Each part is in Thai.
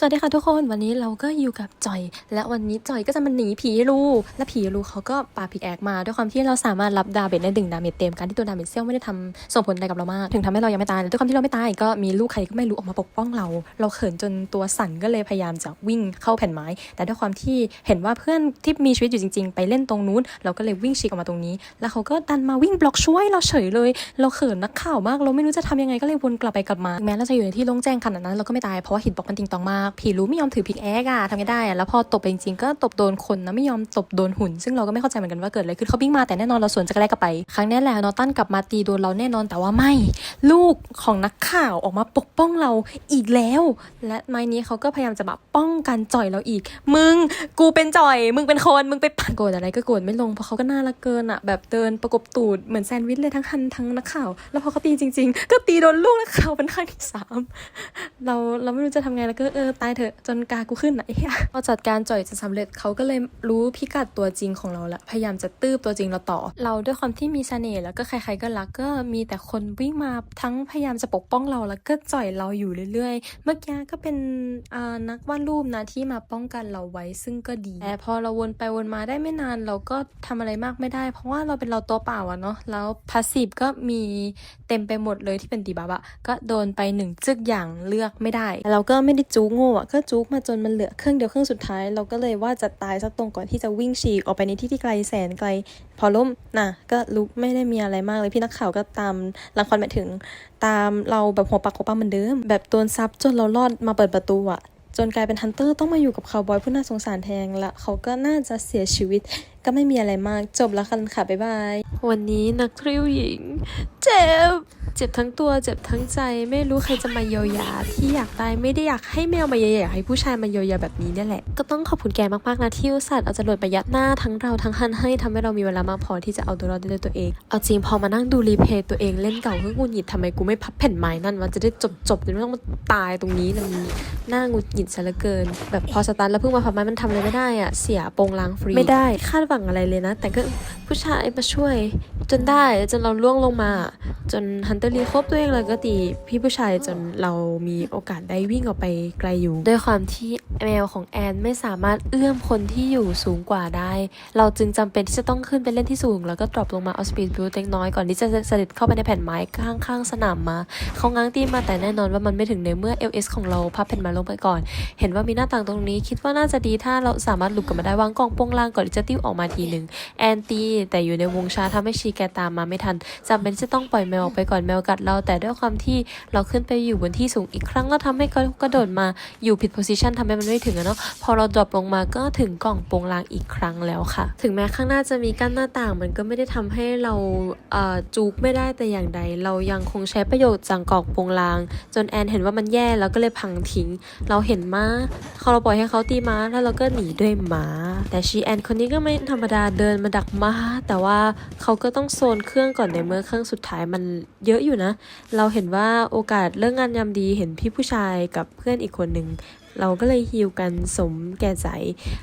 สวัสดีค่ะทุกคนวันนี้เราก็อยู่กับจอย และวันนี้จอยก็จะมาหนีผีรูและผีรูเขาก็ปาพิกแอกมาด้วยความที่เราสามารถรับดาเมจได้ดึงดาเมจเต็มการที่ตัวดาเมจเซลไม่ได้ทำส่งผลอะไรกับเรามาก ถึงทำให้เรายังไม่ตายแต่ด้วยความที่เราไม่ตายก็มีลูกใครก็ไม่รู้ออกมาปกป้องเรา เราเขินจนตัวสั่นก็เลยพยายามจะวิ่งเข้าแผ่นไม้ แต่ด้วยความที่เห็นว่าเพื่อนที่มีชีวิตอยู่จริง ๆ ไปเล่นตรงนู้น เราก็เลยวิ่งฉีกออกมาตรงนี้ แล้วเขาก็ดันมาวิ่งบล็อกช่วยเราเฉยเลย เราเขินนักข่าวมาก เราไม่รู้จะทำยังไงก็เลยวนกลับไปกลับมา แม้เราจะอยู่ในที่โล่งแจ้งขนาดนั้นเราก็ไม่ตายเพราะว่าหินบล็อกมันติงตองมากผีรู้ไม่ยอมถือพิกแอคอะทำไงได้อะแล้วพอตบไปจริงๆก็ตบโดนคนนะไม่ยอมตบโดนหุ่น ซึ่งเราก็ไม่เข้าใจเหมือนกันว่าเกิดอะไรขึ้นเขาวิ่งมาแต่แน่นอนเราสวนจะกระแลกกลับไป ครั้งนี้แหละนอตันกลับมาตีโดนเราแน่นอนแต่ว่าไม่ ลูกของนักข่าวออกมาปกป้องเราอีกแล้ว และไม้นี้เขาก็พยายามจะแบบป้องกันจ่อยเราอีก มึงกูเป็นจ่อย มึงเป็นคนมึงไปปันโกรธอะไรก็โกรธไม่ลงเพราะเขาก็น่ารักเกินอะแบบเดินประกบตูดเหมือนแซนด์วิชเลยทั้งคันทั้งนักข่าว แล้วพอเขาตีจริง ๆ ก็ตีโดนลูกนักข่าวเป็นครั้งที่สามเราเราไม่รู้จะทำไงแล้วก็เออตายเถอะจนกากูขึ้นไอ้เหี้ยพอจัดการจ่อยจะสำเร็จเขาก็เลยรู้พิกัดตัวจริงของเราละพยายามจะตื้อตัวจริงเราต่อ เราด้วยความที่มีเสน่ห์แล้วก็ใครๆก็รักก็มีแต่คนวิ่งมาทั้งพยายามจะปกป้องเราแล้วก็จ่อยเราอยู่เรื่อยๆ เมื่อกี้ก็เป็นนักวาดรูปนะที่มาป้องกันเราไว้ซึ่งก็ดี แต่พอเราวนไปวนมาได้ไม่นาน เราก็ทำอะไรมากไม่ได้ เพราะว่าเราเป็นเราตัวเปล่าอะเนาะแล้วพาสซีฟก็มีเต็มไปหมดเลยที่เป็นตีบับอะก็โดนไปหนึ่งจึกอย่างเลือกไม่ได้ เราก็ไม่ได้จู๊กโง่อะก็จุกมาจนมันเหลือเครื่องเดียวเครื่องสุดท้าย เราก็เลยว่าจะตายสักตรงก่อนที่จะวิ่งฉีกออกไปในที่ที่ไกลแสนไกล พอล้มน่ะ ก็ลุกไม่ได้มีอะไรมากเลยพี่นักข่าวก็ตามรังควานมาถึง ตามเราแบบหัวปักหัวปั๊มเหมือนเดิม แบบโดนซับจนเรารอดมาเปิดประตูอะจนกลายเป็นฮันเตอร์ต้องมาอยู่กับคาวบอยผู้น่าสงสารแทนและเขาก็น่าจะเสียชีวิต ก็ไม่มีอะไรมากจบแล้วกันค่ะ บ๊ายบาย วันนี้นักทริวหญิง เจ็บ เจ็บทั้งตัวเจ็บทั้งใจ ไม่รู้ใครจะมาเยียวยาที่อยากตายไม่ได้อยากให้แมวมาเยียวยาอยากให้ผู้ชายมาเยียวยาแบบนี้เนี่ยแหละ ก็ต้องขอบคุณแกมากๆนะที่อุตส่าห์เอาจรวดมายัดหน้าทั้งเราทั้งฮันให้ทำให้เรามีเวลามากพอที่จะเอาตัวรอดได้ด้วยตัวเอง เอาจริงพอมานั่งดูรีเพลย์ตัวเองเล่นเก่าก็งุนหงิดทำไมกูไม่พับแผ่นไม้นั่นว่าจะได้จบจบๆจะไม่ต้องมาตายตรงนี้เลยหน้างุนหงิดซะเหลือเกิน แบบพอสตาร์ทแล้วเพิ่งมาพับไม้มันทำอะไรไม่ได้อะเสียโปงล้างฟรีไม่ได้คาดหวังอะไรเลยนะ แต่ก็ผู้ชายมาช่วย จนได้จนเราล่วงลงมา จนฮันเตอร์รีครบตัวเองเลยก็ตีพี่ผู้ชายจนเรามีโอกาสได้วิ่งออกไปไกลอยู่ ด้วยความที่แมวของแอนไม่สามารถเอื้อมคนที่อยู่สูงกว่าได้ เราจึงจำเป็นที่จะต้องขึ้นไปเล่นที่สูง แล้วก็ดรอปลงมาเอาสปีดบิลเล็กน้อยก่อนที่จะเสด็จเข้าไปในแผ่นไม้ข้างๆสนามมาเขาง้างตีมาแต่แน่นอนว่ามันไม่ถึงในเมื่อ LS ของเราพับแผ่นไม้ลงไปก่อน เห็นว่ามีหน้าต่างตรงนี้ คิดว่าน่าจะดีถ้าเราสามารถหลุดกลับมาได้วางกองโปงลางก่อนที่จะติ้วออกมาทีหนึ่งแอนตี้แต่อยู่ในวงชาทำให้ชีแกตามมาไม่ทันจำเป็นจะต้องปล่อยแมวออกไปก่อนแมวกัดเรา แต่ด้วยความที่เราขึ้นไปอยู่บนที่สูงอีกครั้งแล้วทำให้กระโดดมาอยู่ผิดโพซิชันทำให้มันไม่ถึงอะเนาะพอเราดรอปลงมาก็ถึงกล่องโปงลางอีกครั้งแล้วค่ะ ถึงแม้ข้างหน้าจะมีกั้นหน้าต่างมันก็ไม่ได้ทำให้เราเอ่อจูกไม่ได้แต่อย่างใด เรายังคงใช้ประโยชน์จากกล่องโปงลาง จนแอนเห็นว่ามันแย่แล้วก็เลยพังทิ้ง เราเห็นม้าเขาเราปล่อยให้เขาตีม้าแล้วเราก็หนีด้วยม้า แต่ชีแอนคนนี้ก็ไม่ธรรมดาเดินมาดักมาแต่ว่าเขาก็ต้องโซนเครื่องก่อนในเมื่อเครื่องสุดท้ายมันเยอะอยู่นะ เราเห็นว่าโอกาสเรื่องงานยามดีเห็นพี่ผู้ชายกับเพื่อนอีกคนหนึ่ง เราก็เลยฮิวกันสมแก่ใจ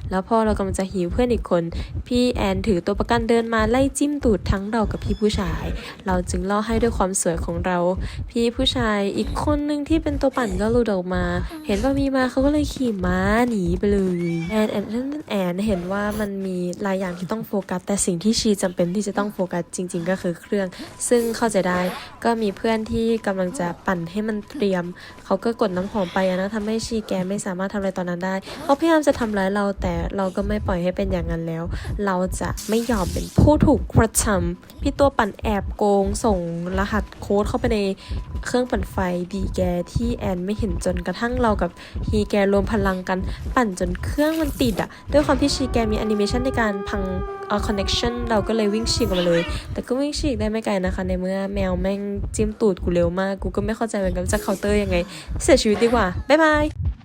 แล้วพอเรากำลังจะฮิวเพื่อนอีกคน พี่แอนถือตัวประกันเดินมาไล่จิ้มตูดทั้งเรากับพี่ผู้ชาย เราจึงล่อให้ด้วยความสวยของเรา พี่ผู้ชายอีกคนหนึ่งที่เป็นตัวปั่นก็หลุดออกมา เห็นว่ามีมาเขาก็เลยขี่ม้าหนีไปเลยแอนแอนแอนแอนเห็นว่ามันมีหลายอย่างที่ต้องโฟกัส แต่สิ่งที่ชีจำเป็นที่จะต้องโฟกัสจริง ๆ ก็คือเครื่อง ซึ่งเข้าใจได้ก็มีเพื่อนที่กำลังจะปั่นให้มันเตรียม เขาก็กดน้ำหอมไปนะทำให้ชีแกไม่สามารถทำอะไรตอนนั้นได้เขาพยายามจะทำร้ายเราแต่เราก็ไม่ปล่อยให้เป็นอย่างนั้นแล้ว เราจะไม่ยอมเป็นผู้ถูกกระทำพี่ตัวปั่นแอบโกง ส่งรหัสโค้ดเข้าไปในเครื่องปั่นไฟดีแกที่แอนไม่เห็นจนกระทั่งเรากับฮีแกรวมพลังกันปั่นจนเครื่องมันติดอะด้วยความที่ชีแกมีแอนิเมชันในการพังเอ่อคอนเน็ชันเราก็เลยวิ่งฉีกออกมาเลย แต่ก็วิ่งฉีกได้ไม่ไกลนะคะ ในเมื่อแมวแม่งจิ้มตูดกูเร็วมาก กูก็ไม่เข้าใจเหมือนกันจะเคาน์เตอร์ยังไง เสียชีวิตดีกว่า บ๊ายบาย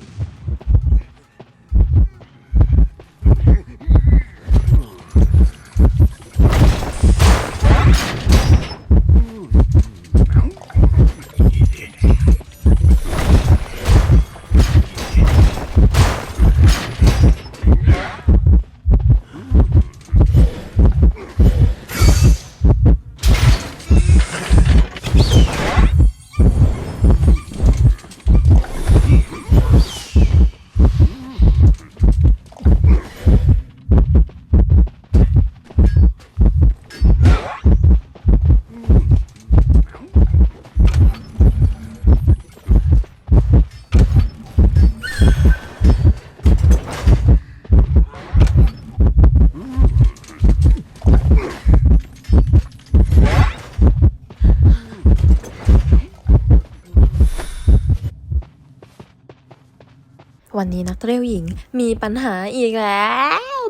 นี้นักเรียวหญิงมีปัญหาอีกแล้ว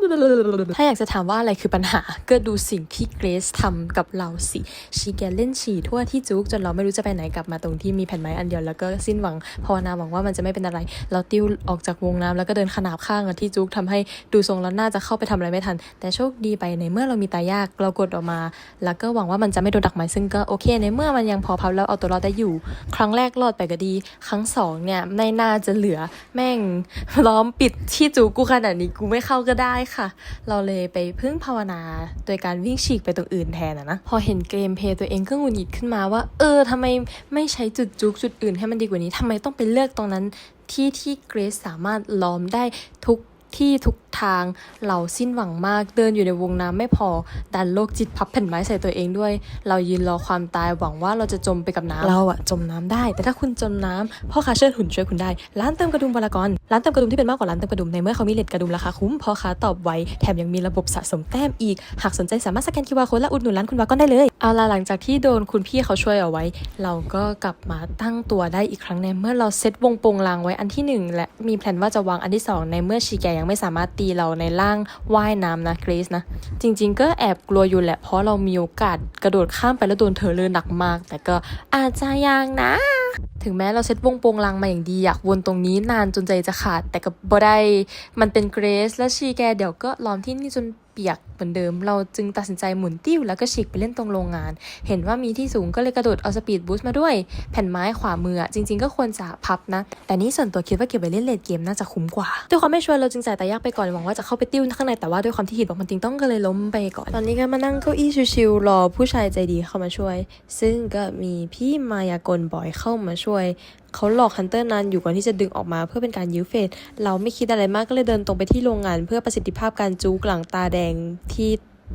ถ้าอยากจะถามว่าอะไรคือปัญหา ก็ดูสิ่งที่เกรซทำกับเราสิ ชีแกเล่นฉี่ทั่วที่จุกจนเราไม่รู้จะไปไหนกลับมาตรงที่มีแผ่นไม้อันเดียวแล้วก็สิ้นหวังภาวนาหวังว่ามันจะไม่เป็นอะไร เราติ้วออกจากวงน้ำแล้วก็เดินขนาบข้างกับที่จุกทำให้ดูทรงแล้วน่าจะเข้าไปทำอะไรไม่ทัน แต่โชคดีไปในเมื่อเรามีตายากเรากดออกมา แล้วก็หวังว่ามันจะไม่โดนดักไม้ซึ่งก็โอเค ในเมื่อมันยังพอพับแล้วเอาตัวรอดได้อยู่ ครั้งแรกรอดไปก็ดี ครั้งสองเนี่ยไม่น่าจะเหลือ แม่งล้อมปิดที่จูกูขนาดนี้กูไม่เข้าก็ได้ค่ะเราเลยไปพึ่งภาวนา โดยการวิ่งฉีกไปตรงอื่นแทนอะนะ พอเห็นเกมเพย์ตัวเองก็หงุดหงิดขึ้นมาว่า เออทำไมไม่ใช้จุดจุกจุดอื่นให้มันดีกว่านี้ทำไมต้องไปเลือกตรงนั้นที่ที่เกรซสามารถล้อมได้ทุกที่ทุก ทาง เราสิ้นหวังมาก เดินอยู่ในวงน้ำไม่พอ ดันโลกจิตพับแผ่นไม้ใส่ตัวเองด้วย เรายืนรอความตายหวังว่าเราจะจมไปกับน้ำเราอะจมน้ำได้ แต่ถ้าคุณจมน้ำพ่อค้าเชิญหุ่นช่วยคุณได้ ร้านเติมกระดุมวรากรร้านเติมกระดุมที่เป็นมากกว่าร้านเติมกระดุมในเมื่อเขามีเลทกระดุมราคาคุ้มพ่อค้าตอบไวแถมยังมีระบบสะสมแต้มอีก หากสนใจสามารถสแกน QR Code และอุดหนุนร้านคุณวากรได้เลยเอาล่ะหลังจากที่โดนคุณพี่เขาช่วยเอาไว้ เราก็กลับมาตั้งตัวได้อีกครั้งในเมื่อเราเซตวงโปงลางไว้อันที่หนึ่งและมีแผนว่าจะวางอันที่สองในเมื่อชีแกยังไม่สามารถตีเราในร่างว่ายน้ำนะเกรซนะ จริง ๆ ก็แอบกลัวอยู่แหละ เพราะเรามีโอกาสกระโดดข้ามไปแล้วโดนเธอเลือหนักมาก แต่ก็อาจจะยังนะ ถึงแม้เราเซตวงโปงลางมาอย่างดีอยากวนตรงนี้นานจนใจจะขาด แต่ก็บ่ได้มันเป็นเกรซและชีแกเดี๋ยวก็ล้อมที่นี่จนเปียกเหมือนเดิม เราจึงตัดสินใจหมุนติ้วแล้วก็ฉีกไปเล่นตรงโรงงาน เห็นว่ามีที่สูงก็เลยกระโดดเอาสปีดบูสต์มาด้วย แผ่นไม้ขวามือจริง ๆ ก็ควรจะพับนะ แต่นี่ส่วนตัวคิดว่าเก็บไว้เล่นเลดเกมน่าจะคุ้มกว่า ด้วยความไม่ชัวร์เราจึงจ่ายแต่ยากไปก่อนหวังว่าจะเข้าไปติ้วข้างในแต่ว่าด้วยความที่หินบอกมันติงต้องก็เลยล้มไปก่อน ตอนนี้ก็มานั่งเก้าอี้ชิวๆรอผู้ชายใจดีเข้ามาช่วย ซึ่งก็มีพี่มายากลบอยเข้ามาช่วยเขาหลอกฮันเตอร์นานอยู่ก่อนที่จะดึงออกมาเพื่อเป็นการยื้อเฟสเราไม่คิดอะไรมากก็เลยเดินตรงไปที่โรงงาน เพื่อประสิทธิภาพการจูกหลังตาแดงที่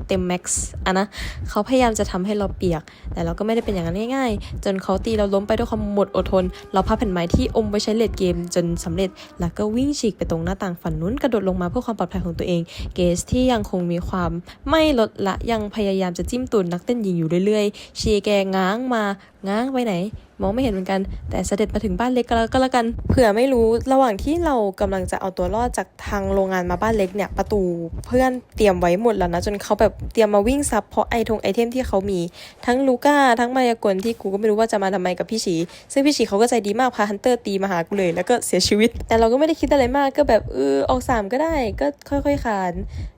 เต็มแม็กซ์อะนะเขาพยายามจะทำให้เราเปียก แต่เราก็ไม่ได้เป็นอย่างนั้นง่ายๆ จนเขาตีเราล้มไปด้วยความหมดอดทน เราพับแผ่นไม้ที่อมไว้ใช้เลดเกมจนสำเร็จ แล้วก็วิ่งฉีกไปตรงหน้าต่างฝั่งนู้นกระโดดลงมาเพื่อความปลอดภัยของตัวเอง เกสที่ยังคงมีความไม่ลดละยังพยายามจะจิ้มตุนนักเต้นหญิงอยู่เรื่อยๆ เชียร์แกง้างมา ง้างไปไหน มองไม่เห็นเหมือนกัน แต่เสด็จมาถึงบ้านเล็กก็แล้วก็แล้วกัน เผื่อไม่รู้ระหว่างที่เรากำลังจะเอาตัวรอดจากทางโรงงานมาบ้านเล็กเนี่ยประตูเพื่อนเตรียมไว้หมดแล้วนะจนเขาแบบเตรียมมาวิ่งซับเพราะไอทงไอเทมที่เขามีทั้งลูก้าทั้งมายากลที่กูก็ไม่รู้ว่าจะมาทำไมกับพี่ฉีซึ่งพี่ฉีเขาก็ใจดีมากพาฮันเตอร์ตีมาหากูเลยแล้วก็เสียชีวิต แต่เราก็ไม่ได้คิดอะไรมากก็แบบเออออกสามก็ได้ก็ค่อยๆขาน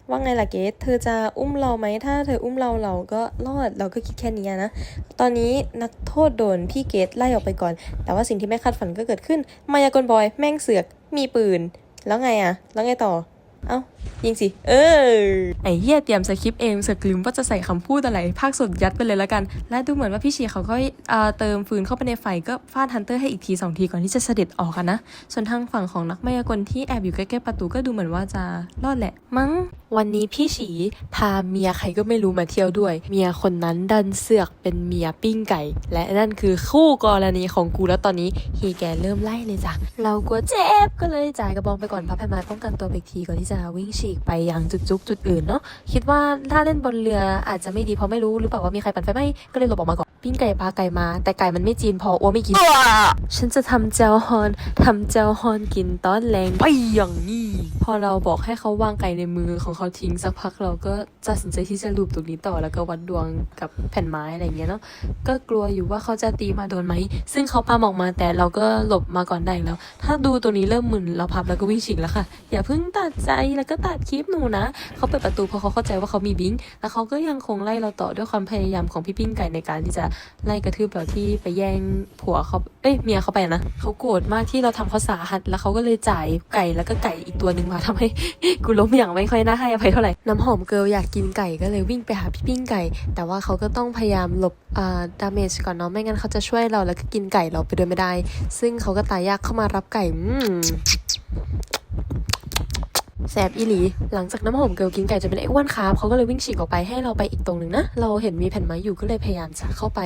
ว่าไงล่ะเกสเธอจะอุ้มเราไหม ถ้าเธออุ้มเราเราก็รอด เราก็คิดแค่นี้นะ ตอนนี้นักโทษโดนพี่เกสไล่ออกไปก่อน แต่ว่าสิ่งที่ไม่คาดฝันก็เกิดขึ้น มายากลบอย แม่งเสือก มีปืน แล้วไงอะแล้วไงต่อ เอ้ายิงสิ เออ ไอ้เหี้ยเตรียมสคริปต์เองสกลืมว่าจะใส่คำพูดอะไร ภาคสดยัดไปเลยแล้วกัน และดูเหมือนว่าพี่ชีเขาก็เอ่อเติมฟืนเข้าไปในไฟก็ฟาดฮันเตอร์ให้อีกทีสองทีก่อนที่จะเสด็จออกกันนะ ส่วนทางฝั่งของนักมายากลที่แอบอยู่ใกล้ๆประตูก็ดูเหมือนว่าจะรอดแหละ มั้ง วันนี้พี่ฉีพาเมียใครก็ไม่รู้มาเที่ยวด้วย เมียคนนั้นดันเสือกเป็นเมียปิ้งไก่ และนั่นคือคู่กรณีของกูแล้วตอนนี้ฮีแกเริ่มไล่เลยจ้ะ เรากลัวเจ็บก็เลยจ่ายกระบองไปก่อนพับแผ่นไม้ป้องกันตัวไปอีกทีก่อนที่จะวิ่งฉีกไปยังจุดจุกจุดอื่นเนาะคิดว่าถ้าเล่นบนเรืออาจจะไม่ดีเพราะไม่รู้หรือเปล่าว่ามีใครปั่นไฟไหมก็เลยหลบออกมาก่อนปิ้งไก่ปลาไก่มา แต่ไก่มันไม่จีนพออ้วไม่กิน ฉันจะทำเจลฮอนทำเจลฮอนกินตอนแรงไปอย่างนี้พอเราบอกให้เขาวางไก่ในมือของเขาทิ้งสักพักเราก็ตัดสินใจที่จะลูบตรงนี้ต่อแล้วก็วัดดวงกับแผ่นไม้อะไรอย่างเงี้ยเนาะก็กลัวอยู่ว่าเขาจะตีมาโดนไหมซึ่งเขาปาหมอกมาแต่เราก็หลบมาก่อนได้แล้ว ถ้าดูตัวนี้เริ่มมึนเราพับแล้วก็วิ่งฉีกแล้วค่ะ อย่าเพิ่งตัดใจแล้วก็ตัดคลิปหนูนะ เขาเปิดประตูเพราะเขาเข้าใจว่าเขามีบิงแล้วเขาก็ยังคงไล่เราต่อด้วยความพยายามของพี่ปิ้งไก่ในการที่จะไล่กระทืบเราที่ไปแย่งผัวเขาเอ้ยเมียเขาไปนะเขาโกรธมากที่เราทำเขาสาหัสแล้วเขาก็เลยจ่ายไก่แล้วก็ไก่อีกตัวหนึ่งมาทำให้กูล้มอย่างไม่ค่อยน่าให้อภัยเท่าไหร่น้ำหอมเกิลอยากกินไก่ก็เลยวิ่งไปหาพี่ปิ้งไก่ แต่ว่าเขาก็ต้องพยายามหลบอ่าดาเมจก่อนเนาะไม่งั้นเขาจะช่วยเราแล้วก็กินไก่เราไปโดยไม่ได้ ซึ่งเขาก็ตายยากเข้ามารับไก่อืม แสบอีหลี หลังจากน้ำหอมเกิลกินไก่จนเป็นไอ้อ้วนคาร์บเขาก็เลยวิ่งฉีกออกไปให้เราไปอีกตรงหนึ่งนะ เราเห็นมีแผ่นไม้อยู่ก็เลยพยายามจะเข้าไป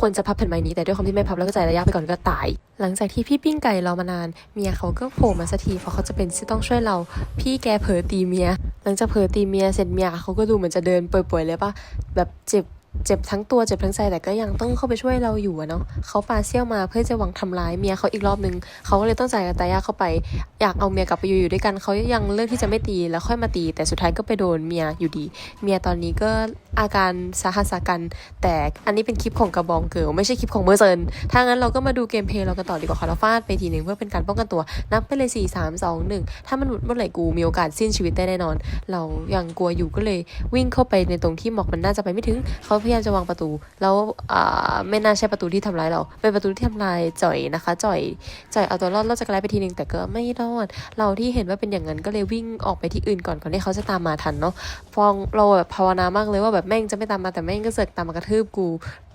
ควรจะพับแผ่นไม้นี้แต่ด้วยความที่ไม่พับแล้วก็ใจระยะไปก่อนก็ตาย หลังจากที่พี่ปิ้งไก่รอมานานเมียเขาก็โผล่มาสักทีเพราะเขาจะเป็นที่ต้องช่วยเรา พี่แกเผลอตีเมีย หลังจากเผลอตีเมียเสร็จเมียเขาก็ดูเหมือนจะเดินป่วยๆเลยปะแบบเจ็บ เจ็บทั้งตัวเจ็บทั้งใจแต่ก็ยังต้องเข้าไปช่วยเราอยู่เนาะเขาปาเซี่ยวมาเพื่อจะหวังทำร้ายเมียเขาอีกรอบนึงเขาก็เลยต้องจ่ายกับตายาเข้าไป อยากเอาเมียกลับไปอยู่อยู่ด้วยกันเขายังเลือกที่จะไม่ตีแล้วค่อยมาตี แต่สุดท้ายก็ไปโดนเมียอยู่ดี เมียตอนนี้ก็อาการสาหัสกัน แต่อันนี้เป็นคลิปของกระบองเกิลไม่ใช่คลิปของเมอร์เซนถ้างั้นเราก็มาดูเกมเพลย์เรากันต่อดีกว่าค่ะเราฟาดไปทีหนึ่งเพื่อเป็นการป้องกันตัวนับไปเลย4 3 2 1 ถ้ามันหลุดเมื่อไหร่กูมีโอกาสสิ้นชีวิตได้แน่นอน เรายังกลัวอยู่ก็เลยวิ่งเข้าไปในตรงที่หมอกมันน่าจะไปไม่ถึงเขาพยายามจะวางประตู แล้วไม่น่าใช่ประตูที่ทำร้ายเรา เป็นประตูที่ทำลายจ่อยนะคะ จ่อยจ่อยเอาตัวรอดรอดจากไลไปทีหนึ่งแต่ก็ไม่รอด เราที่เห็นว่าเป็นอย่างนั้นก็เลยวิ่งออกไปที่อื่นก่อนก่อนที่เขาจะตามมาทันเนาะฟองเราแบบภาวนามากเลยว่าแบบแม่งจะไม่ตามมาแต่แม่งก็เสกตามมากระทืบกู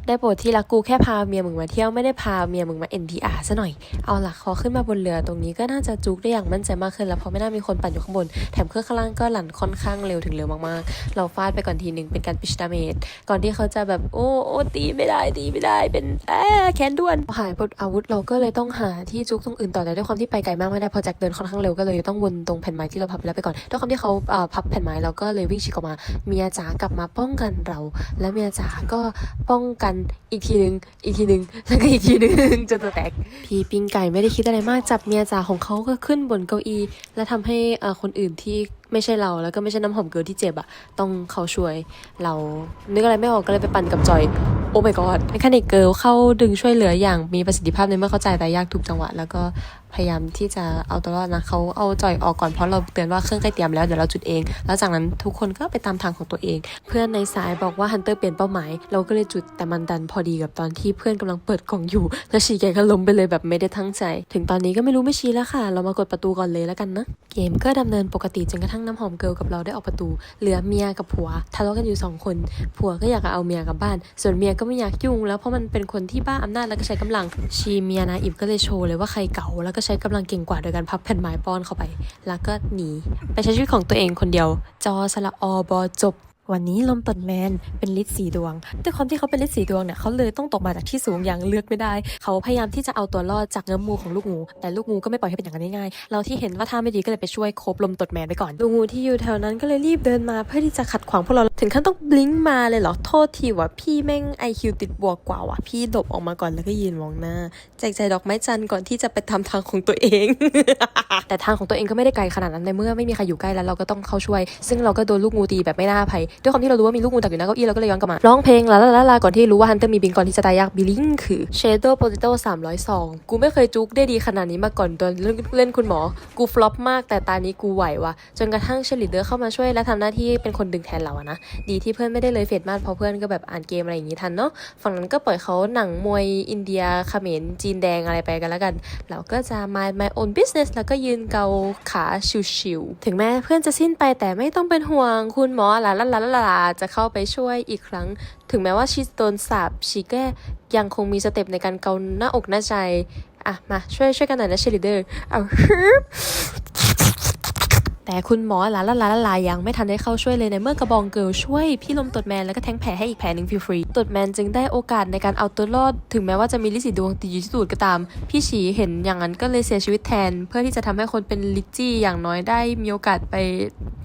ได้โปรดที่รักกูแค่พาเมียมึงมาเที่ยวไม่ได้พาเมียมึงมา NTR ซะหน่อย เอาล่ะขอขึ้นมาบนเรือตรงนี้ก็น่าจะจุกได้อย่างมั่นใจมากขึ้น แล้วเพราะไม่น่ามีคนปั่นอยู่ข้างบน แถมเครื่องข้างล่างก็หลั่นค่อนข้างเร็วถึงเร็วมากๆ เราฟาดไปก่อนทีหนึ่งเป็นการปิชดาเมจก่อนที่เขาจะแบบโอ้โอ้ตีไม่ได้ตีไม่ได้เป็นแอบแค้นด่วนหายหมดอาวุธเราก็เลยต้องหาที่จุกตรงอื่นต่อแต่ด้วยความที่ไปไกลมากไม่ได้เพอแจ็คเดินค่อนข้างเร็วก็เลยต้องวนตรงแผ่นไม้ที่เราพับไปแล้วไปก่อนด้วยความที่เขาอ่าพับแผ่นไม้เราก็เลยวิ่งฉีกออกมาเมียจ๋ากลับมาป้องกันเรา และเมียจ๋าก็ป้องกันอีกทีหนึ่งอีกทีหนึ่งแล้วก็อีกทีหนึ่งจนตัวแตก พี่ปิงไก่ไม่ได้คิดอะไรมากจับเมียจ๋าของเขาก็ขึ้นบนเก้าอี้ และทำให้คนอื่นที่ไม่ใช่เราแล้วก็ไม่ใช่น้ำหอมเกลือที่เจ็บอะต้องเขาช่วย เรานึกอะไรไม่ออกก็เลยไปปั่นกับจอยโอ้ my god เมคานิกเกิลเข้าดึงช่วยเหลืออย่างมีประสิทธิภาพในเมื่อเข้าใจแต่ยากทุกจังหวะ แล้วก็ พยายามที่จะเอาตัวรอดนะเขาเอาจอยออกก่อนเพราะเราเตือนว่าเครื่องใกล้เตรียมแล้วเดี๋ยวเราจุดเอง แล้วจากนั้นทุกคนก็ไปตามทางของตัวเอง เพื่อนในสายบอกว่าฮันเตอร์เปลี่ยนเป้าหมาย เราก็เลยจุดแต่มันดันพอดีกับตอนที่เพื่อนกำลังเปิดกล่องอยู่ แล้วชีแกก็ล้มไปเลยแบบไม่ได้ทั้งใจ ถึงตอนนี้ก็ไม่รู้ไม่ชี้แล้วค่ะ เรามากดประตูก่อนเลยแล้วกันนะเกมก็ดำเนินปกติจนกระทั่งน้ำหอมเกิลกับเราได้ออกประตู เหลือเมียกับผัวทะเลาะกันอยู่สองคนผัวก็อยากเอาเมียกลับบ้าน ส่วนเมียก็ไม่อยากยุ่ง แล้วเพราะมันเป็นคนที่บ้าอำนาจแล้วก็ใช้กำลังชีเมียนะอิบก็เลยโชว์เลยว่าใครเก่าแล้วก็ใช้กำลังเก่งกว่าโดยการพับแผ่นไม้ป้อนเข้าไป แล้วก็หนี ไปใช้ชีวิตของตัวเองคนเดียว จอสละอบอจบ วันนี้ลมตดแมนเป็นลิ์สีดวงด้วยความที่เขาเป็นลิ์สีดวงเนี่ยเขาเลยต้องตกมาจากที่สูงอย่างเลือกไม่ได้ เขาพยายามที่จะเอาตัวรอดจากเงื้อมมือของลูกงู แต่ลูกงูก็ไม่ปล่อยให้เป็นอย่างนั้นง่ายๆเราที่เห็นว่าท่าไม่ดีก็เลยไปช่วยโคบลมตดแมนไปก่อนลูกงูที่อยู่แถวนั้นก็เลยรีบเดินมาเพื่อที่จะขัดขวางพวกเราถึงขั้นต้องบลิงมาเลยเหรอโทษทีว่าพี่แม่งไอคิวติดบวกกว่าว่ะพี่หลบออกมาก่อนแล้วก็ยืนมองหน้าแจกใจดอกไม้จันทร์ก่อนที่จะไปทำทางของตัวเอง แต่ทางของตัวเองก็ไม่ได้ไกลขนาดนั้นในเมื่อไม่มีใครอยู่ใกล้แล้วเราก็ต้องเข้าช่วย ซึ่งเราก็โดนลูกงูตีแบบไม่น่าภัยด้วยความที่เรารู้ว่ามีลูกงูตักอยู่หน้าเก้าอี้เราก็เลยย้อนกลับมาร้องเพลงลาลาลาลาก่อนที่รู้ว่าฮันเตอร์มีบิงก่อนที่จะตายยากบิลิงคือ Shadow Potato 302กูไม่เคยจุกได้ดีขนาดนี้มาก่อนตอนเล่นเล่นคุณหมอ กูฟลอปมากแต่ตานี้กูไหวว่ะจนกระทั่งเชลิเดอร์เข้ามาช่วยและทำหน้าที่เป็นคนดึงแทนเราอะนะดีที่เพื่อนไม่ได้เลยเฟดมากเพราะเพื่อนก็แบบอ่านเกมอะไรอย่างงี้ทันเนาะฝั่งนั้นก็ปล่อยเขาหนังมวยอินเดียเขมรจีนแดงอะไรไปกันแล้วกัน เราก็จะ m i n my own business แล้วก็ยืนเกาขาชิวๆถึงแม้เพื่อนจะสิ้นไปแต่ไม่ต้องเป็นห่วงคุณหมอหลาลาลาลาลาจะเข้าไปช่วยอีกครั้ง ถึงแม้ว่าชีโดนสาบชีก็ยังคงมีสเต็ปในการเกาหน้าอกหน้าใจอะมาช่วยช่วยกันหน่อยนะเชลิเดอร์เอาฮึบแต่คุณหมอลาลาลาลาลายังไม่ทันได้เข้าช่วยเลยในเมื่อกระบองเกิลช่วยพี่ลมตดแมนแล้วก็แทงแผลให้อีกแผลหนึ่งฟรีๆตดแมนจึงได้โอกาสในการเอาตัวรอด ถึงแม้ว่าจะมีลิสีดวงติดอยู่ที่ตูดก็ตาม พี่ฉีเห็นอย่างนั้นก็เลยเสียชีวิตแทน เพื่อที่จะทำให้คนเป็นลิจจี้อย่างน้อยได้มีโอกาสไป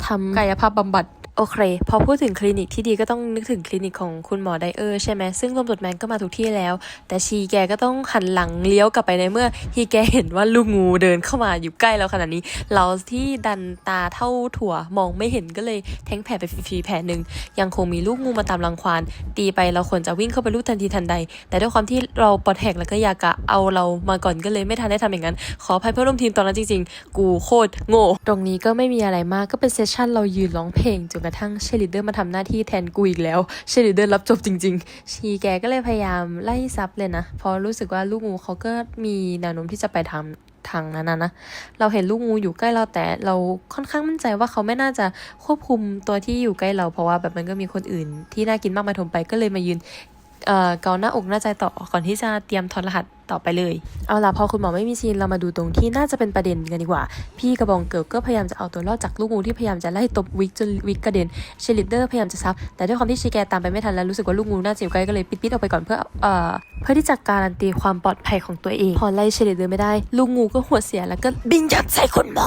ทำกายภาพบำบัด โอเค พอพูดถึงคลินิกที่ดีก็ต้องนึกถึงคลินิกของคุณหมอไดเออร์ใช่ไหมซึ่งลมตดแมนก็มาถูกที่แล้ว แต่ชีแกก็ต้องหันหลังเลี้ยวกลับไปในเมื่อที่แกเห็นว่าลูกงูเดินเข้ามาอยู่ใกล้เราขนาดนี้ เราที่ดันตาเท่าถั่วมองไม่เห็นก็เลยแทงแผลไปฟรีๆแผลหนึ่งยังคงมีลูกงูมาตามรังควานตีไปเราควรจะวิ่งเข้าไปลูกทันทีทันใด แต่ด้วยความที่เราปลดแหกแล้วก็อยากะเอาเรามาก่อนก็เลยไม่ทันได้ทำอย่างนั้น ขออภัยเพื่อนร่วมทีมตอนนั้นจริงๆ กูโคตรโง่ตรงนี้ก็ไม่มีอะไรมากก็เป็นเซสชั่นเรายืนร้องเพลงจนระทั่งเชลิเดอร์มาทำหน้าที่แทนกูอีกแล้วเชลิเดอร์รับจบจริง ๆ ชีแกก็เลยพยายามไล่ซับเลยนะเพราะรู้สึกว่าลูกงูเขาก็มีแนวโน้มที่จะไปทำทางนั้นนะนะ เราเห็นลูกงูอยู่ใกล้เราแต่เราค่อนข้างมั่นใจว่าเขาไม่น่าจะควบคุมตัวที่อยู่ใกล้เรา เพราะว่าแบบมันก็มีคนอื่นที่น่ากินมากมายทมไปก็เลยมายืนเอ่อเกาหน้าอกหน้าใจต่อก่อนที่จะเตรียมถอดรหัส ต่อไปเลย เอาล่ะพอคุณหมอไม่มีซีนเรามาดูตรงที่น่าจะเป็นประเด็นกันดีกว่า พี่กระบองเกิลก็พยายามจะเอาตัวรอดจากลูกงูที่พยายามจะไล่ตบวิกจนวิกกระเด็นเชลิเดอร์พยายามจะซับแต่ด้วยความที่ชีแกตามไปไม่ทันแล้วรู้สึกว่าลูกงูน่าจะอยู่ใกล้ก็เลยปิดๆออกไปก่อนเพื่อเอ่อเพื่อที่จะการันตีความปลอดภัยของตัวเองพอไล่เชลิเดอร์ไม่ได้ ลูกงูก็หัวเสียแล้วก็บินยัดใส่คุณหมอ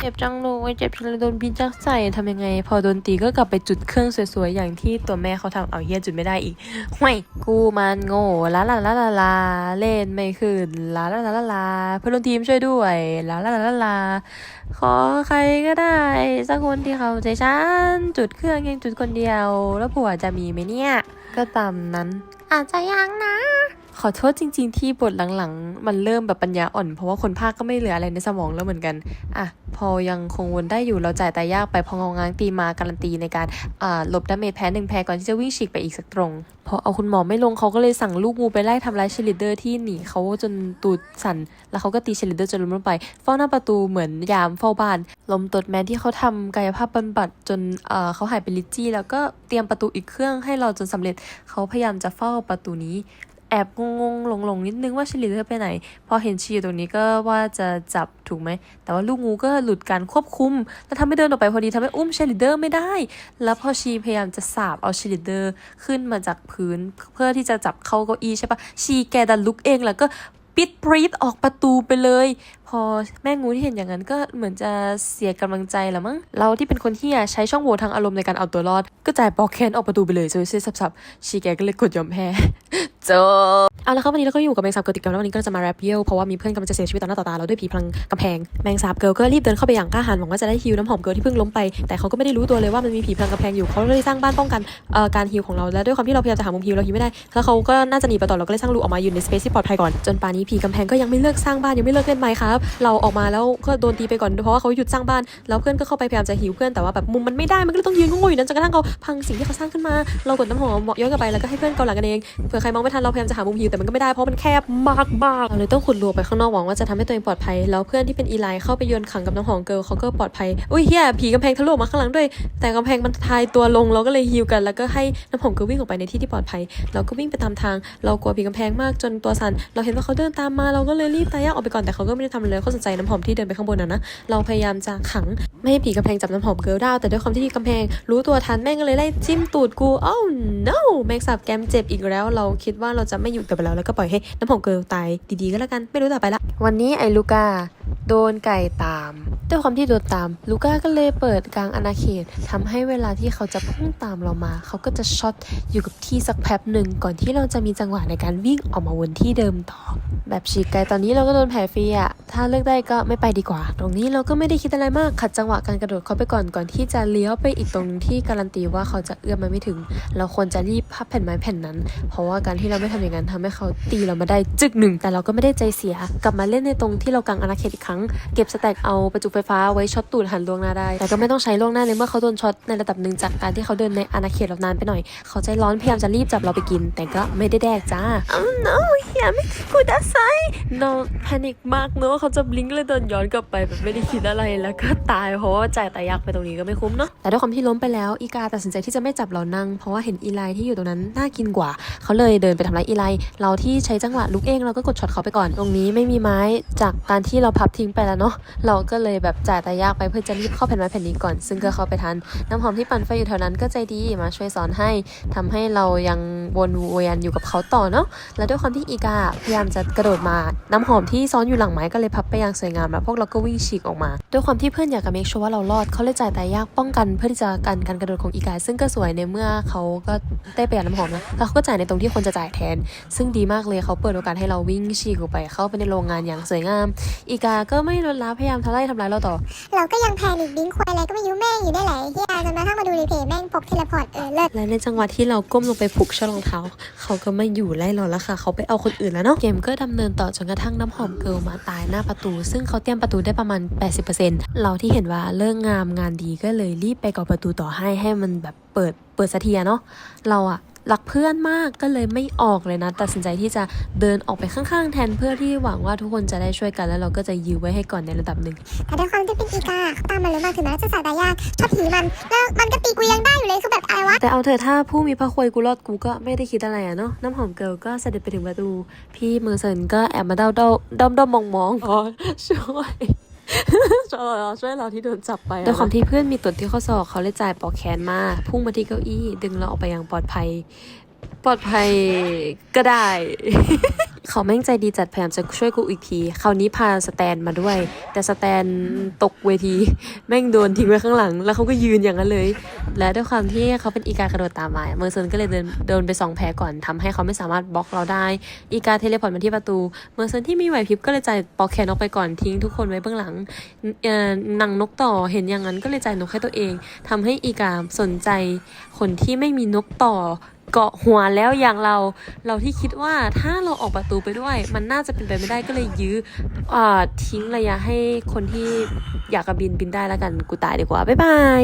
เจ็บจังเลยเจ็บจังเลยโดนบินจักใส่ทำยังไง พอโดนตีก็กลับไปจุดเครื่องสวยๆอย่างที่ตัวแม่เขาทำเอาเฮียจุดไม่ได้อีกห่วยกูมันโง่ลาลาลาลาลาเล่นไม่ขึ้นลาลาลาลาลาเพื่อนร่วมทีมช่วยด้วยลาลาลาลาลาขอใครก็ได้สักคนที่เขาใจฉันจุดเครื่องยังจุดคนเดียว แล้วผัวจะมีไหมเนี่ย ก็ตามนั้น อาจจะยังนะ ขอโทษจริง ๆ ที่บทหลังๆ มันเริ่มแบบปัญญาอ่อน เพราะว่าคนภาคก็ไม่เหลืออะไรในสมองแล้วเหมือนกัน อะ พอยังคงวนได้อยู่เราจ่ายตายากไปพององง้างตีมาการันตีในการอ่าลบดาเมจแพ้หนึ่งแพ้ก่อนที่จะวิ่งฉีกไปอีกสักตรงพอเอาคุณหมอไม่ลงเขาก็เลยสั่งลูกงูไปไล่ทำร้ายเชลิเดอร์ที่หนีเขาจนตูดสั่นแล้วเขาก็ตีเชลิเดอร์จนล้มลงไปเฝ้าหน้าประตูเหมือนยามเฝ้าบ้านลมตดแมนที่เขาทำกายภาพบำบัดจนเอ่อเขาหายไปลิจจี้แล้วก็เตรียมประตูอีกเครื่องให้เราจนสำเร็จเขาพยายามจะเฝ้าประตูนี้ อบงงๆหลงๆนิดนึงว่าเชลิเดอร์ไปไหน พอเห็นชีอยู่ตรงนี้ก็ว่าจะจับถูกไหม แต่ว่าลูกงูก็หลุดการควบคุม แล้วทำให้เดินออกไปพอดีทำให้อุ้มเชลิเดอร์ไม่ได้ แล้วพอชีพยายามจะสาบเอาเชลิเดอร์ขึ้นมาจากพื้นเพื่อที่จะจับเข้าเก้าอี้ใช่ปะชีแกดันลุกเองแล้วก็ปิดปรีดออกประตูไปเลย พอแม่งูที่เห็นอย่างนั้นก็เหมือนจะเสียกำลังใจแล้วมั้งเราที่เป็นคนที่ใช้ช่องโหว่ทางอารมณ์ในการเอาตัวรอด ก็จ่ายปอกแคนออกประตูไปเลยโซยเซ่สับๆชีแกก็เลยกดยอมแพ้ จบเอาละครับวันนี้เราก็อยู่กับแมงสาบเกิลติดกันแล้ววันนี้ก็จะมาแรปเยลเพราะว่ามีเพื่อนกำลังจะเสียชีวิตต่อหน้าต่อตาเราด้วยผีพลังกำแพงแมงสาบเกิลก็รีบเดินเข้าไปอย่างกล้าหาญหวังว่าจะได้ฮิวน้ำหอมเกิลที่เพิ่งล้มไปแต่เขาก็ไม่ได้รู้ตัวเลยว่ามันมีผีพลังกำแพงอยู่เขาเลยสร้างบ้านป้องกันเอ่อการฮิวของเราและด้วยความที่เราพยายามจะหามุมฮิวเราฮิวไม่ได้แล้วเขาก็น่าจะหนีไปต่อเราก็เลยสร้างรูออกมาอยู่ในสเปซที่ปลอดภัยก่อนจนป่านนี้ผีกำแพงก็ยังไม่เลิกสร้างบ้านยังไม่เลิกเล่นไมค์ครับเราออกมาแล้วก็โดนตีไปก่อนเพราะว่าเขาหยุดสร้างบ้านแล้วเพื่อนก็เข้าไปพยายามจะฮิวเพื่อนแต่ว่าแบบมุมมันไม่ได้มันก็เลยต้องยืนงงอยู่นั้นจนกระทั่งเขาพังสิ่งที่เขาสร้างขึ้นมา เรากดน้ำหอมย้อนกลับไปแล้วก็ให้เพื่อนเกาหลังกันเองเผื่อใครมองไม่ทันเราพยายามจะหามุมฮิวแต่มันก็ไม่ได้เพราะมันแคบมากมากๆเราเลยต้องขุดรูไปข้างนอกหวังว่าจะทำให้ตัวเองปลอดภัย แล้วเพื่อนที่เป็นอีไลเข้าไปโยนขังกับน้ำหอมเกิลเขาก็ปลอดภัยอุ้ยเฮียผีกำแพงทะลุมาข้างหลังด้วย แต่กำแพงมันทายตัวลงเราก็เลยฮิวกัน แล้วก็ให้น้ำหอมเกิลวิ่งออกไปในที่ที่ปลอดภัย เราก็วิ่งไปตามทาง เรากลัวผีกำแพงมากจนตัวสั่นเราเห็นว่าเขาเดินตามมาเราก็เลยรีบตายยากออกไปก่อนแต่เขาก็ไม่ได้ทำอะไรเลยเขาสนใจน้ำหอมที่เดินไปข้างบนน่ะนะเราพยายามจะขังไม่ให้ผีกำแพงจับน้ำหอมเกิลได้แต่ด้วยความที่กำแพง รู้ตัวทันแม่งก็เลยไล่จิ้มตูดกูอ้าว no แมงสาบแกมเจ็บอีกแล้วเราคิดว่าเราจะไม่อยู่กับเราแล้วก็ปล่อยให้น้ำหอมเกิร์ลตายดีๆก็แล้วกันไม่รู้ต่อไปละ วันนี้ไอ้ลูก้าโดนไก่ตามด้วยความที่โดนตามลูก้าก็เลยเปิดกลางอาณาเขตทำให้เวลาที่เขาจะพุ่งตามเรามา เขาก็จะช็อตอยู่กับที่สักแป๊บหนึ่งก่อนที่เราจะมีจังหวะในการวิ่งออกมาวนที่เดิมต่อ แบบฉีกไก่ตอนนี้เราก็โดนแผลฟรีอะถ้าเลือกได้ก็ไม่ไปดีกว่า ตรงนี้เราก็ไม่ได้คิดอะไรมากขัดจังหวะการกระโดดเขาไปก่อนก่อนที่จะเลี้ยวไปอีกตรงที่การันตีว่าเขาจะเอื้อมมาไม่ถึง เราควรจะรีบพับแผ่นไม้แผ่นนั้น เพราะว่าการที่เราไม่ทำอย่างนั้นทำให้เขาตีเรามาได้จึกหนึ่งแต่เราก็ไม่ได้ใจเสีย กลับมาเล่นในตรงที่เรากางอาณาเขตอีกครั้ง เก็บสแต็กเอาประจุไฟฟ้าไว้ช็อตตูดหันล่วงหน้าได้ แต่ก็ไม่ต้องใช้ล่วงหน้าเลยเมื่อเขาโดนช็อตในระดับหนึ่งจากการที่เขาเดินในอาณาเขตเรานานไปหน่อย เขาใจร้อนพยายามจะรีบจับเราไปกิน แต่ก็ไม่ได้แดกจ้าอ้าว no อย่าไม่กูดาไซ no แพนิคมากเนอะเขาจะบลิงก์เลยเดินย้อนกลับไปแบบไม่ได้คิดอะไรแล้วก็ตายเพราะว่าจ่ายตายยักไปตรงนี้ก็ไม่คุ้มเนาะแต่ด้วยความที่ล้มไปแล้วอีกาตัดสินใจที่จะไม่จับเรานั่ง เพราะว่าเห็นอีไลที่อยู่ตรงนั้นน่ากินกว่า เขาเลยเดินไปทำร้ายอีไลเราที่ใช้จังหวะลุกเองเราก็กดช็อตเขาไปก่อน ตรงนี้ไม่มีไม้จากการที่เราพับทิ้งไปแล้วเนาะเราก็เลยแบบจ่ายตายากไปเพื่อจะรีบเข้าแผ่นไม้แผ่นนี้ก่อน ซึ่งก็เข้าไปทัน น้ำหอมที่ปั่นไฟอยู่แถวนั้นก็ใจดีมาช่วยสอนให้ทำให้เรายังวนเวียนอยู่กับเขาต่อเนาะและด้วยความที่อีกาพยายามจะกระโดดมาน้ำหอมที่ซ้อนอยู่หลังไม้ก็เลยพับไปอย่างสวยงามแล้วพวกเราก็วิ่งฉีกออกมา ด้วยความที่เพื่อนอยากจะ make sure ว่าเรารอดเขาเลยจ่ายตายากป้องกันเพื่อที่จะกันการกระโดดของอีกาซึ่งก็สวยในเมื่อเขาก็ได้ปหยัดน้ำหอมนะแล้วเขาก็จ่ายในตรงที่ควรจะจ่ายแทน ซึ่งดีมากเลยเขาเปิดโอกาสให้เราวิ่งฉีกออกไปเข้าไปในโรงงานอย่างสวยงาม อีกาก็ไม่ลดละพยายามทำร้ายทำร้ายเราต่อ เราก็ยังแพนิคดิ้งควายอะไรก็ไม่รู้แม่งอยู่ได้หลายที่อาจนกระทั่งมาดูรีเพย์แม่งพกเทเลพอร์ตเออเลิศและในจังหวะที่เราก้มลงไปผูกช่อรองเท้า เขาก็ไม่อยู่ไล่เราแล้วค่ะ เขาไปเอาคนอื่นแล้วเนาะเกมก็ดำเนินต่อจนกระทั่งน้ำหอมเกิลมาตายหน้าประตู ซึ่งเขาเตรียมประตูได้ประมาณ 80%เราที่เห็นว่าเลิกงามงานดีก็เลยรีบไปก่อประตูต่อให้ให้มันแบบเปิดเปิดสักทีอะเนาะเราอะ รักเพื่อนมากก็เลยไม่ออกเลยนะ ตัดสินใจที่จะเดินออกไปข้างๆ แทนเพื่อที่หวังว่าทุกคนจะได้ช่วยกันแล้วเราก็จะยื้อไว้ให้ก่อนในระดับหนึ่งแต่ด้วยความที่เป็นอีกาเขาตามมาเลยมากถึงแม้จะสายตายากชอบผีมันแล้วมันก็ตีกูยังได้อยู่เลยคือแบบอะไรวะแต่เอาเถอะถ้าผู้มีพระควยกูรอดกูก็ไม่ได้คิดอะไรอะเนาะน้ำหอมเกิลก็เสด็จไปถึงประตู พี่เมอร์เซนก็แอบมาเด้าเด้าด้อมด้อมมองมองอ๋อช่วย ช่วยเราช่วยเราที่โดนจับไปด้วยความที่เพื่อนมีตรวจที่ข้อศอกเขาเลยจ่ายปอกแขนมาพุ่งมาที่เก้าอี้ ดึงเราออกไปอย่างปลอดภัย ปลอดภัยก็ได้ เขาแม่งใจดีจัดพยายามจะช่วยกูอีกที คราวนี้พาสแตนมาด้วย แต่สแตนตกเวที แม่งโดนทิ้งไว้ข้างหลัง แล้วเขาก็ยืนอย่างนั้นเลย และด้วยความที่เขาเป็นอีกากระโดดตามมา เมอร์เซนก็เลยเดินเดินไปสองแผลก่อนทำให้เขาไม่สามารถบล็อกเราได้ อีกาเทเลพอร์ตมาที่ประตู เมอร์เซนที่มีไหวพริบก็เลยจ่ายปอกแขนออกไปก่อนทิ้งทุกคนไว้เบื้องหลังเอ่อนางนกต่อเห็นอย่างนั้นก็เลยจ่ายนกให้ตัวเองทำให้อีกาสนใจคนที่ไม่มีนกต่อ เกาะหัวแล้วอย่างเรา เราที่คิดว่าถ้าเราออกประตูไปด้วย มันน่าจะเป็นไปไม่ได้ก็เลยยื้ออทิ้งระยะให้คนที่อยากจะบินบินได้แล้วกันกูตายดีกว่า บ๊ายบาย